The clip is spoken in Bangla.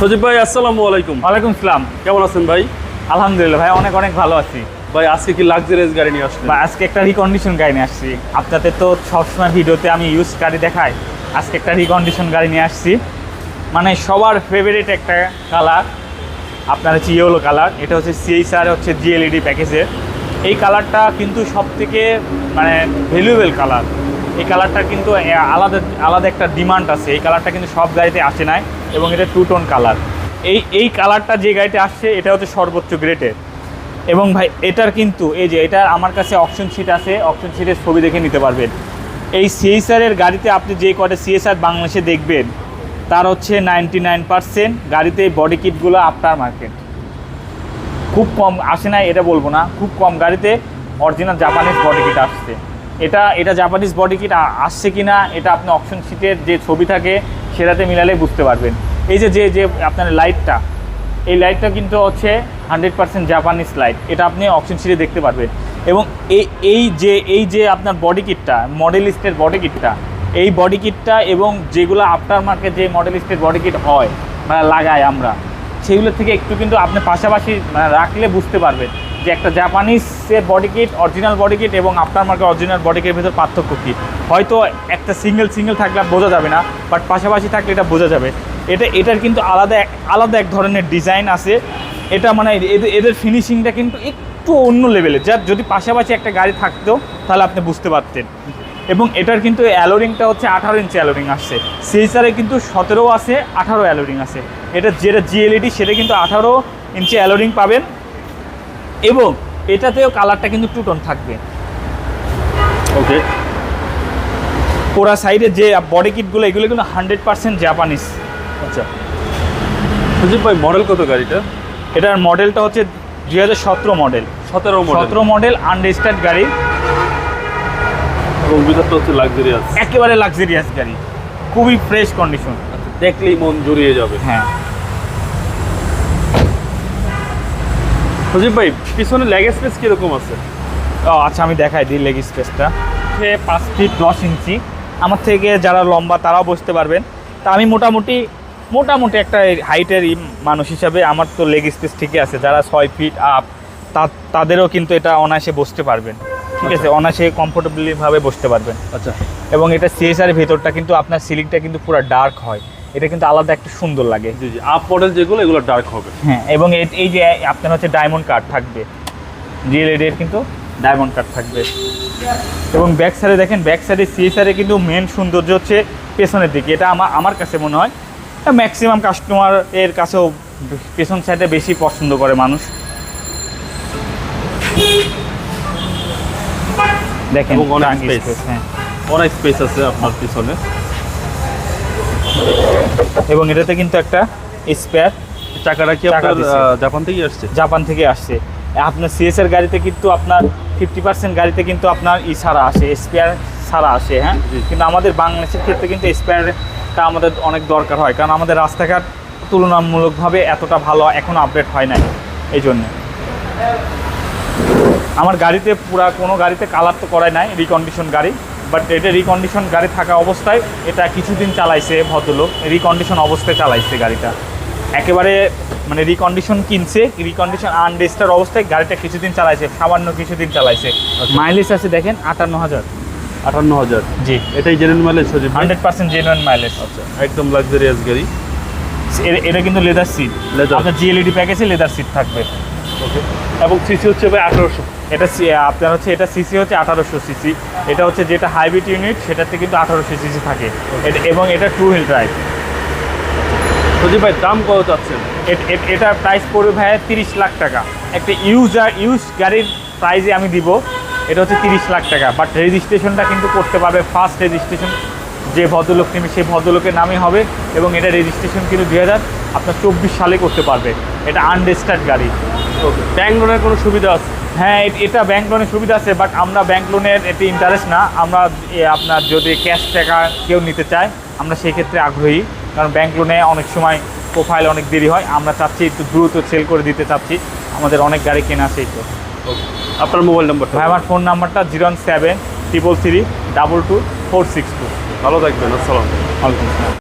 সজীব ভাই আসসালামু আলাইকুম। ওয়ালাইকুম সালাম। কেমন আছেন ভাই? আলহামদুলিল্লাহ ভাই অনেক অনেক ভালো আছি। ভাই আজকে কি লাক্সারিয়াস গাড়ি নিয়ে আসলেন? বা আজকে একটা রিকন্ডিশন গাড়ি নিয়ে আসছি। আপনাদের তো সবসময় ভিডিওতে আমি ইউজ গাড়ি দেখাই। আজকে একটা রিকন্ডিশন গাড়ি নিয়ে আসছি। মানে সবার ফেভারিট একটা কালার আপনার হচ্ছে ইয়েলো কালার এটা হচ্ছে সিএইচআর হচ্ছে জিএলইডি প্যাকেজের এই কালারটা কিন্তু সব থেকে মানে ভ্যালুয়েবল কালার এই কালারটা কিন্তু আলাদা আলাদা একটা ডিমান্ড আছে। এই কালারটা কিন্তু সব গাড়িতে আসে নাই। এবং এটা টু টোন কালার এই এই কালারটা যে গাড়িতে আসছে, এটা হচ্ছে সর্বোচ্চ গ্রেডের এবং ভাই, এটার কিন্তু, এই যে, এটার আমার কাছে অপশন শিট আছে অপশন শিটের ছবি দেখে নিতে পারবেন। এই সিএসআর এর গাড়িতে আপনি যে কটা সিএসআর বাংলাদেশে দেখবেন, তার হচ্ছে নাইনটি নাইন পার্সেন্ট গাড়িতে বডি কিটগুলো আফটার মার্কেট খুব কম, আসে না, এটা বলব না। খুব কম গাড়িতে অরিজিনাল জাপানিজ বডি কিট আসছে। এটা এটা জাপানিজ বডি কিট আসছে কি না এটা আপনি অপশন শিটের যে ছবি থাকে, সেটাতে মিলালে বুঝতে পারবেন। এই যে যে যে আপনার লাইটটা এই লাইটটা কিন্তু হচ্ছে হান্ড্রেড পার্সেন্ট জাপানিজ লাইট এটা আপনি অপশন শিটে দেখতে পারবেন। এবং এই এই যে এই যে আপনার বডি কিটটা মডেলিস্টের বডি কিটটা এই বডি কিটটা এবং যেগুলো আফটার মার্কেট যে মডেলিস্টের বডি কিট হয় মানে লাগাই আমরা, সেগুলো থেকে একটু কিন্তু আপনি পাশাপাশি মানে রাখলে বুঝতে পারবেন যে একটা জাপানিজের body kit original body kit এবং আফটার মার্কেট অরিজিনাল বডি কিটের ভিতর পার্থক্য কী। হয়তো একটা সিঙ্গেল সিঙ্গেল থাকলে বোঝা যাবে না বাট পাশাপাশি থাকলে এটা বোঝা যাবে। এটা এটার কিন্তু আলাদা এক আলাদা এক ধরনের ডিজাইন আছে। এটা মানে এদের এদের ফিনিশিংটা কিন্তু একটু অন্য লেভেলের যা যদি পাশাপাশি একটা গাড়ি থাকতো তাহলে আপনি বুঝতে পারতেন। এবং এটার কিন্তু অ্যালোরিংটা হচ্ছে আঠারো ইঞ্চি অ্যালোরিং আসছে। সিএসআরে কিন্তু সতেরো আছে আঠারো অ্যালোরিং আছে। এটা যেটা জিএলইডি সেটা কিন্তু আঠারো ইঞ্চি অ্যালোরিং পাবেন। এবং এটাতেও কালারটা কিন্তু টুটন থাকবে। ওকে পুরা সাইডে যে বডি কিটগুলো এগুলো কিন্তু হান্ড্রেড পার্সেন্ট জাপানিজ আচ্ছা। সজীব ভাই মডেল কত গাড়িটা? এটার মডেলটা হচ্ছে দুই হাজার সতেরো মডেল সতেরো মডেল সতেরো মডেল আনরেজিস্টার্ড গাড়ি। এবং ভিতরটা হচ্ছে লাক্সারিয়াস একেবারে লাক্সারিয়াস গাড়ি। খুবই ফ্রেশ কন্ডিশন দেখলেই মন জড়িয়ে যাবে। হ্যাঁ। সজীব ভাই পিছনে লেগ স্পেস কীরকম আছে? ও আচ্ছা আমি দেখাই দিই লেগ স্পেসটা সে পাঁচ ফিট দশ ইঞ্চি আমার থেকে যারা লম্বা তারাও বসতে পারবেন। তা আমি মোটামুটি মোটামুটি একটা হাইটের মানুষ হিসাবে আমার তো লেগ স্পেস ঠিকই আছে। যারা ছয় ফিট আপ তাদেরও কিন্তু এটা অনায়াসে বসতে পারবেন। ঠিক আছে? অনায়াসে কমফোর্টেবলিভাবে বসতে পারবেন। আচ্ছা। এবং এটা সিএসআর ভেতরটা কিন্তু আপনার সিলিংটা কিন্তু পুরো ডার্ক হয়। এটা কিন্তু আলাদা একটা সুন্দর লাগে। জি জি। আপ মডেল যেগুলো এগুলো ডার্ক হবে। হ্যাঁ এবং এই যে আপনার হচ্ছে ডায়মন্ড কার্ড থাকবে। জিএলইডি এর কিন্তু ডায়মন্ড কার্ড থাকবে। এবং ব্যাক সাইডে দেখেন ব্যাক সাইডে সিএসআরে কিন্তু মেন সৌন্দর্য হচ্ছে পেছনের দিকে। এটা আমার আমার কাছে মনে হয় ম্যাক্সিমাম কাস্টমার এর কাছেও পেছন সাইডে বেশি পছন্দ করে মানুষ। দেখেন অনেক space, হ্যাঁ। অনেক স্পেস আছে আপনার পিছনে। এবং এটাতে কিন্তু একটা স্পেয়ার চাকাটা কি আপনার জাপান থেকে আসছে? জাপান থেকে আসছে। আপনার সিএসএর গাড়িতে কিন্তু আপনার ফিফটি পার্সেন্ট গাড়িতে কিন্তু আপনার ই ছাড়া আসে স্পেয়ার ছাড়া আসে হ্যাঁ। কিন্তু আমাদের বাংলাদেশের ক্ষেত্রে কিন্তু স্পেয়ারটা আমাদের অনেক দরকার হয় কারণ আমাদের রাস্তাঘাট তুলনামূলকভাবে এতটা ভালো এখনও আপডেট হয় নাই এই জন্য। আমার গাড়িতে পুরা কোনো গাড়িতে কালার তো করাই নাই রিকন্ডিশন গাড়ি বাট এটা রিকন্ডিশন গাড়ি থাকা অবস্থায় এটা কিছুদিন চালাইছে ভদ্রলোক রিকন্ডিশন অবস্থায় চালাইছে গাড়িটা। একেবারে মানে রিকন্ডিশন কিনছে রিকন্ডিশন আনরেজিস্টার অবস্থায় গাড়িটা কিছুদিন চালাইছে সামান্য কিছুদিন চালাইছে। মাইলেজ আছে দেখেন আটান্ন হাজার। আটান্ন হাজার। জি। এটাই genuine mileage Sajib hundred percent genuine mileage আচ্ছা একদম লাক্সারিয়াস গাড়ি। এটা কিন্তু লেদার সিট Leather। আপনার জিএলইডি প্যাকেজে লেদার সিট থাকবে। ওকে এবং সিসি হচ্ছে ভাই আঠারোশো। এটা আপনার হচ্ছে এটা সিসি হচ্ছে আঠারোশো সিসি এটা হচ্ছে যেটা হাইব্রিড ইউনিট সেটাতে কিন্তু আঠারোশো সিসি থাকে। এবং এটা টু হুইল ড্রাইভ সজীব ভাই দাম কত চাচ্ছেন? এটা প্রাইস পড়বে ভাই তিরিশ লাখ টাকা। একটা ইউজ ইউজ গাড়ির প্রাইজে আমি দিব। এটা হচ্ছে তিরিশ লাখ টাকা। বাট রেজিস্ট্রেশনটা কিন্তু করতে পারবে ফার্স্ট রেজিস্ট্রেশন যে ভদ্রলোক নেবে সেই ভদ্রলোকের নামে হবে এবং এটা রেজিস্ট্রেশন কিন্তু দুই হাজার আপনার চব্বিশ সালে করতে পারবে। এটা আনরেজিস্টার্ড গাড়ি। ওকে ব্যাংক লোনের কোনো সুবিধা আছে? হ্যাঁ এটা ব্যাংক লোনের সুবিধা আছে বাট আমরা ব্যাংক লোনের এতে ইন্টারেস্ট না। আমরা আপনার যদি ক্যাশ টাকা কেউ নিতে চায় আমরা সেই ক্ষেত্রে আগ্রহী। কারণ ব্যাংক লোনে অনেক সময় প্রোফাইল অনেক দেরি হয়। আমরা চাচ্ছি একটু দ্রুত সেল করে দিতে চাচ্ছি। আমাদের অনেক গাড়ি কেনা সেই তো। আপনার মোবাইল নাম্বার ভাই আমার ফোন নাম্বারটা zero one seven triple three double two four six two ভালো থাকবেন আসসালাম আসসালাম।